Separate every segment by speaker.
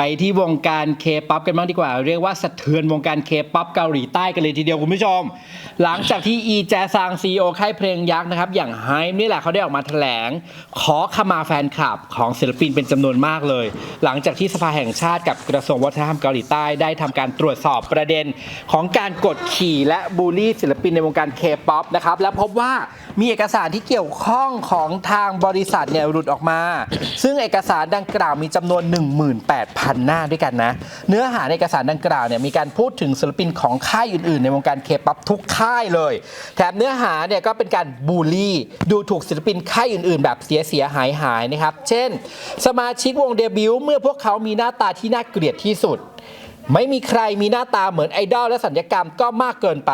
Speaker 1: ไปที่วงการเคป๊อปกันบ้างดีกว่า เรียกว่าสะเทือนวงการเคป๊อปเกาหลีใต้กันเลยทีเดียวคุณผู้ชม หลังจากที่อีแจซังซีโอค่ายเพลงยักษ์นะครับ อย่างไฮม์นี่แหละเขาได้ออกมาแถลง ขอขมาแฟนคลับของศิลปินเป็นจำนวนมากเลย หลังจากที่สภาแห่งชาติกับกระทรวงวัฒนธรรมเกาหลีใต้ได้ทำการตรวจสอบประเด็นของการกดขี่และบูลลี่ศิลปินในวงการเคป๊อปนะครับและพบว่ามีเอกสารที่เกี่ยวข้องของทางบริษัทเนี่ยหลุดออกมา ซึ่งเอกสารดังกล่าวมีจำนวน 18,000หน้าด้วยกันนะ เนื้อหาในเอกสารดังกล่าวเนี่ยมีการพูดถึงศิลปินของค่ายอื่นๆ ในวงการเคป๊อปทุกค่ายเลย แถมเนื้อหาเนี่ยก็เป็นการบูลลี่ ดูถูกศิลปินค่ายอื่นๆ แบบเสียเสียหายหายนะครับ เช่น สมาชิกวงเดบิวต์เมื่อพวกเขามีหน้าตาที่น่าเกลียดที่สุดไม่มีใครมีหน้าตาเหมือนไอดอลและสัญญกรรมก็มากเกินไป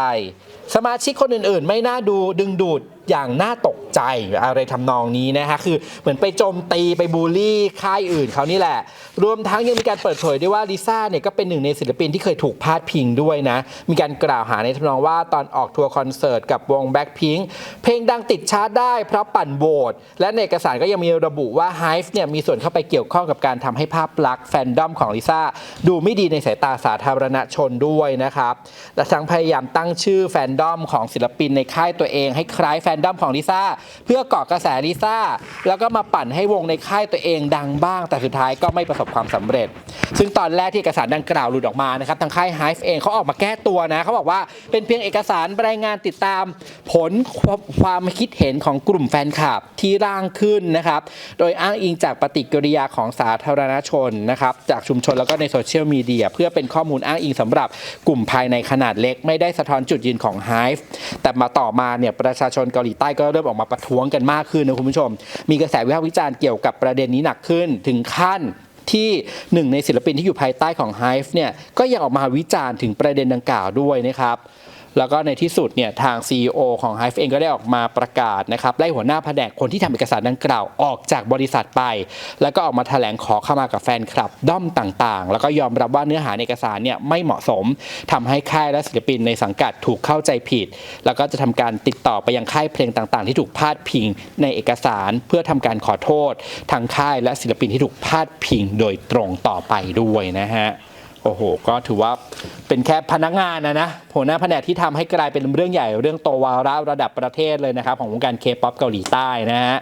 Speaker 1: สมาชิกคนอื่นๆ ไม่น่าดูดึงดูดอย่างน่าตก ใจอะไรทำนองนี้นะฮะคือเหมือนไปโจมตีไปบูลลี่ค่ายอื่นเขานี่แหละ รวมทั้งยังมีการเปิดเผยด้วยว่าลิซ่าเนี่ยก็เป็นหนึ่งในศิลปินที่เคยถูกพาดพิงด้วยนะ มีการกล่าวหาในทำนองว่าตอนออกทัวร์คอนเสิร์ตกับวง Blackpink เพลงดังติดชาร์ตได้เพราะปั่นโหวตและในเอกสารก็ยังมีระบุว่า Hive เนี่ยมีส่วนเข้าไปเกี่ยวข้องกับการทำให้ภาพลักษณ์แฟนดอมของลิซ่าดูไม่ดีในสายตาสาธารณชนด้วยนะครับและทั้งพยายามตั้งชื่อแฟนดอมของศิลปินในค่ายตัวเองให้คล้ายแฟนดอมของลิซ่าเพื่อเกาะกระแสลิซ่า แล้วก็มาปั่นให้วงในค่ายตัวเองดังบ้าง แต่สุดท้ายก็ไม่ประสบความสำเร็จ ซึ่งตอนแรกที่เอกสารดังกล่าวหลุดออกมานะครับทางค่าย Hive เองเขาออกมาแก้ตัวนะเขาบอกว่าเป็นเพียงเอกสารรายงานติดตามผลความคิดเห็นของกลุ่มแฟนคลับที่ร่างขึ้นนะครับ โดยอ้างอิงจากปฏิกิริยาของสาธารณชนนะครับจากชุมชนแล้วก็ในโซเชียลมีเดียเพื่อเป็นข้อมูลอ้างอิงสำหรับกลุ่มภายในขนาดเล็ก ไม่ได้สะท้อนจุดยืนของ Hive แต่มาต่อมาเนี่ยประชาชนเกาหลีใต้ก็เริ่มออกมาประท้วงกันมากขึ้นนะคุณผู้ชม มีกระแสวิพากษ์วิจารณ์เกี่ยวกับประเด็นนี้หนักขึ้นถึงขั้นที่หนึ่งในศิลปินที่อยู่ภายใต้ของ Hive เนี่ยก็ยังออกมาวิจารณ์ถึงประเด็นดังกล่าวด้วยนะครับ แล้วก็ในที่สุดเนี่ยทาง CEO ของ Hive เองก็ได้ออกมาประกาศนะครับไล่หัวหน้าแผนกคนที่ทำเอกสารดังกล่าวออกจากบริษัทไป แล้วก็ออกมาแถลงขอเข้ามากับแฟนคลับด้อมต่างๆ แล้วก็ยอมรับว่าเนื้อหาในเอกสารเนี่ยไม่เหมาะสมทำให้ค่ายและศิลปินในสังกัดถูกเข้าใจผิด แล้วก็จะทำการติดต่อไปยังค่ายเพลงต่างๆ ที่ถูกพาดพิงในเอกสารเพื่อทำการขอโทษทางค่ายและศิลปินที่ถูกพาดพิงโดยตรงต่อไปด้วยนะฮะ โอ้โห ก็ถือว่าเป็นแค่พนักงานนะนะหัวหน้าแผนกที่ทำให้กลายเป็นเรื่องใหญ่เรื่องโตวาระระดับประเทศเลยนะครับ ของวงการเคป๊อปเกาหลีใต้นะฮะ